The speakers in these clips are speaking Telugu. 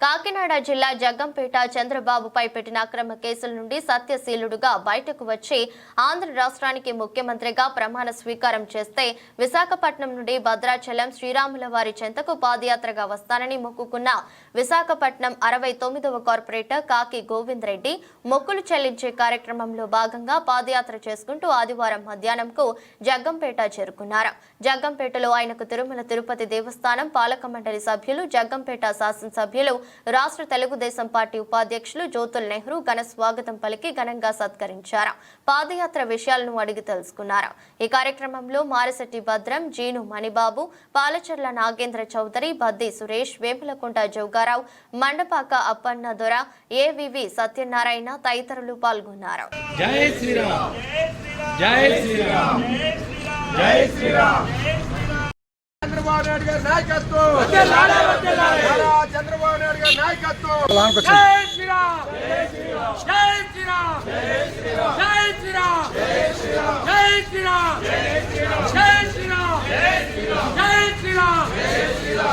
కాకినాడ జిల్లా జగ్గంపేట చంద్రబాబుపై పెట్టిన అక్రమ కేసుల నుండి సత్యశీలుడుగా బయటకు వచ్చి ఆంధ్ర రాష్ట్రానికి ముఖ్యమంత్రిగా ప్రమాణ స్వీకారం చేస్తే విశాఖపట్నం నుండి భద్రాచలం శ్రీరాముల వారి చెంతకు పాదయాత్రగా వస్తానని మొక్కుకున్న విశాఖపట్నం అరవై తొమ్మిదవ కార్పొరేటర్ కాకి గోవింద్ రెడ్డి మొక్కులు చెల్లించే కార్యక్రమంలో భాగంగా పాదయాత్ర చేసుకుంటూ ఆదివారం మధ్యాహ్నంకు జగ్గంపేట చేరుకున్నారు. జగ్గంపేటలో ఆయనకు తిరుమల తిరుపతి దేవస్థానం పాలక మండలి సభ్యులు జగ్గంపేట శాసనసభ్యులు రాష్ట్ర తెలుగుదేశం పార్టీ ఉపాధ్యక్షులు జ్యోతుల్ నెహ్రూ ఘన స్వాగతం పలికి ఘనంగా సత్కరించారు. పాదయాత్ర విషయాలను అడిగి తెలుసుకున్నారు. ఈ కార్యక్రమంలో మారసెట్టి భద్రం జీను మణిబాబు పాలచర్ల నాగేంద్ర చౌదరి బద్ది సురేష్ వేములకుంట జోగారావు మండపాక అప్పన్న దొర ఏవివి సత్యనారాయణ తదితరులు పాల్గొన్నారు. జై శ్రీరామ్. జై శ్రీరామ్. జై శ్రీరామ్. చంద్రబాబు నాయుడు గారి నాయకత్వం చంద్రబాబు నాయుడు గారి నాయకత్వం జై శ్రీరామ్ జై శ్రీరామ్ జై శ్రీరామ్ జై శ్రీరామ్ జై శ్రీరామ్ జై శ్రీరామ్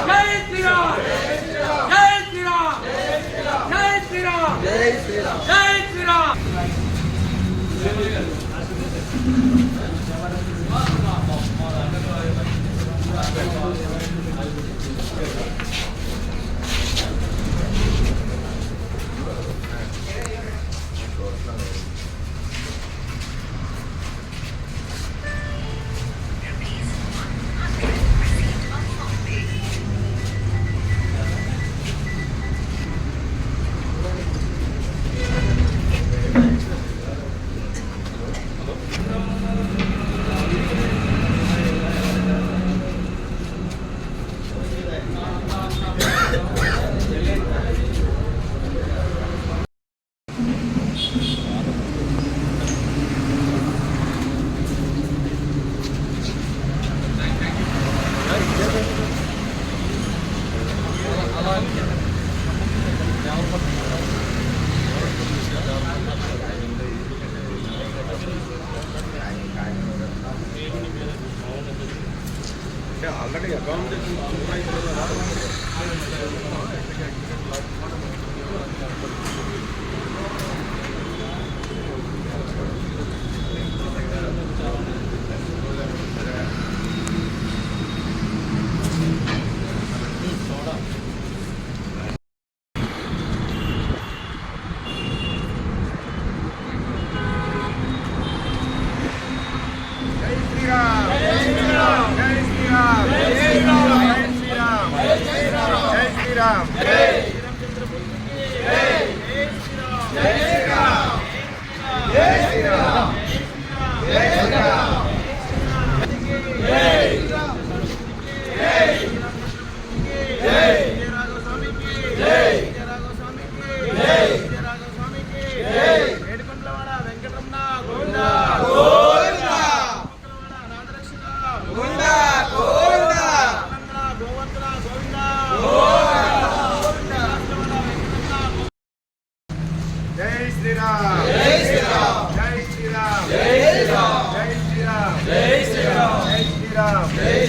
జై శ్రీరామ్ జై శ్రీరామ్ జై శ్రీరామ్ జై శ్రీరామ్ జై అలాగే అకామిడేషన్ Sejam! Três!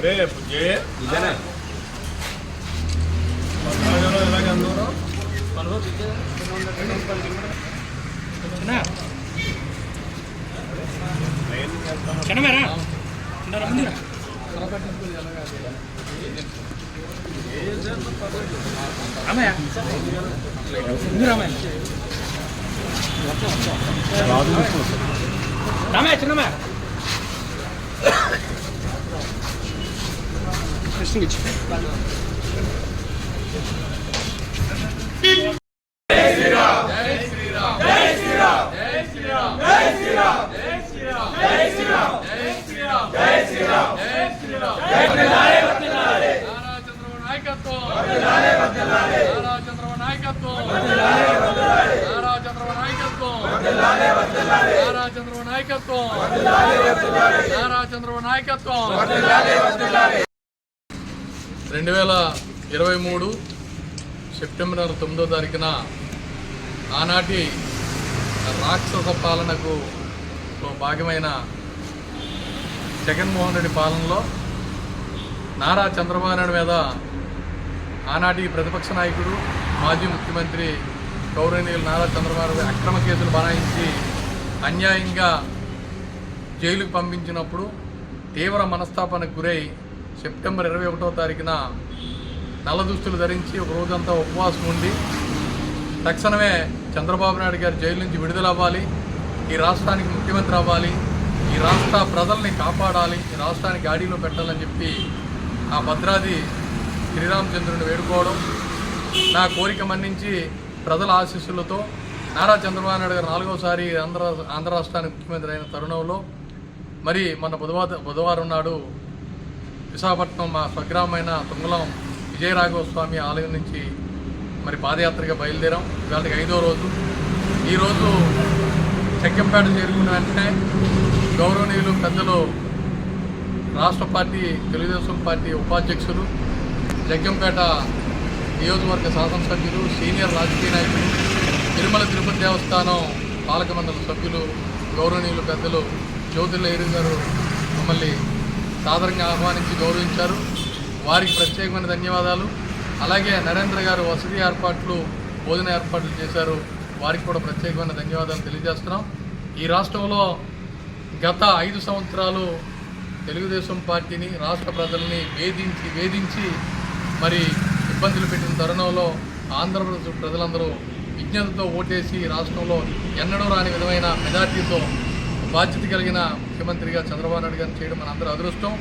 అరే బుజ్జే ఇదేనా చిన్నమేరా చిన్న రామయ్య చిన్నమయ్య కృష్ణ ఇచ్చి నారా చంద్రబాబు నాయకత్వం నారా చంద్రబాబు నాయకత్వం నారా చంద్రబాబు నాయకత్వం నారా చంద్రబాబు నాయకత్వం నారా చంద్రబాబు నాయకత్వం రెండు వేల ఇరవై మూడు సెప్టెంబర్ తొమ్మిదో తారీఖున ఆనాటి రాక్షస పాలనకు భాగమైన జగన్మోహన్ రెడ్డి పాలనలో నారా చంద్రబాబు నాయుడు మీద ఆనాటి ప్రతిపక్ష నాయకుడు మాజీ ముఖ్యమంత్రి గౌరవనీయులు నారా చంద్రబాబు అక్రమ కేసులు బనాయించి అన్యాయంగా జైలుకు పంపించినప్పుడు తీవ్ర మనస్తాపానికి గురై సెప్టెంబర్ ఇరవై ఒకటో తారీఖున నల్ల దుస్తులు ధరించి ఒక రోజంతా ఉపవాసం ఉండి తక్షణమే చంద్రబాబు నాయుడు గారు జైలు నుంచి విడుదల అవ్వాలి ఈ రాష్ట్రానికి ముఖ్యమంత్రి అవ్వాలి ఈ రాష్ట్ర ప్రజల్ని కాపాడాలి ఈ రాష్ట్రానికి గాడిలో పెట్టాలని చెప్పి ఆ భద్రాది శ్రీరామచంద్రుని వేడుకోవడం నా కోరిక మన్నించి ప్రజల ఆశీస్సులతో నారా చంద్రబాబు నాయుడు గారు నాలుగోసారి ఆంధ్ర ఆంధ్ర రాష్ట్రానికి ముఖ్యమంత్రి అయిన తరుణంలో మరి మన బుధవారం బుధవారం నాడు విశాఖపట్నం మా స్వగ్రామైన తుంగలం విజయరాఘవ స్వామి ఆలయం నుంచి మరి పాదయాత్రగా బయలుదేరాం. ఇవాళకి ఐదో రోజు. ఈరోజు చెక్కంపేట చేరుకున్న వెంటనే గౌరవనీయులు పెద్దలు రాష్ట్ర పార్టీ తెలుగుదేశం పార్టీ ఉపాధ్యక్షులు జగ్గంపేట నియోజకవర్గ శాసనసభ్యులు సీనియర్ రాజకీయ నాయకులు తిరుమల తిరుపతి దేవస్థానం పాలక మండలి సభ్యులు గౌరవనీయులు పెద్దలు జ్యోతిర్లహరి గారు మమ్మల్ని సాదరంగా ఆహ్వానించి గౌరవించారు. వారికి ప్రత్యేకమైన ధన్యవాదాలు. అలాగే నరేంద్ర గారు వసతి ఏర్పాట్లు భోజన ఏర్పాట్లు చేశారు. వారికి కూడా ప్రత్యేకమైన ధన్యవాదాలు తెలియజేస్తున్నాం. ఈ రాష్ట్రంలో గత ఐదు సంవత్సరాలు తెలుగుదేశం పార్టీని రాష్ట్ర ప్రజల్ని వేధించి వేధించి మరి ఇబ్బందులు పెట్టిన తరుణంలో ఆంధ్రప్రదేశ్ ప్రజలందరూ విజ్ఞతతో ఓటేసి రాష్ట్రంలో ఎన్నడూ రాని విధమైన మెజార్టీతో బాధ్యత కలిగిన ముఖ్యమంత్రిగా చంద్రబాబు నాయుడు గారిని చేయడం మన అందరి అదృష్టం.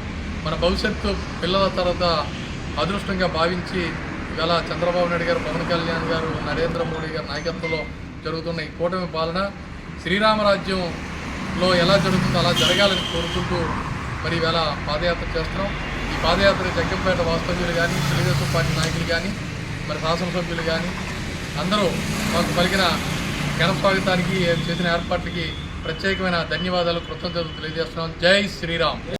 మన భవిష్యత్తు పిల్లల తర్వాత అదృష్టంగా భావించి ఇవాళ చంద్రబాబు నాయుడు గారు పవన్ కళ్యాణ్ గారు నరేంద్ర మోడీ గారి నాయకత్వంలో జరుగుతున్న ఈ కూటమి పాలన శ్రీరామరాజ్యంలో ఎలా జరుగుతుందో అలా జరగాలని కోరుకుంటూ మరి ఇవాళ పాదయాత్ర చేస్తున్నాం. ఈ పాదయాత్ర జగ్గంపేట వాస్తవ్యులు కానీ తెలుగుదేశం పార్టీ నాయకులు కానీ మరి శాసనసభ్యులు కానీ అందరూ మాకు పలికిన ఘన స్వాగతానికి చేసిన ఏర్పాట్లకి ప్రత్యేకమైన ధన్యవాదాలు కృతజ్ఞతలు తెలియజేస్తున్నాం. జై శ్రీరామ్.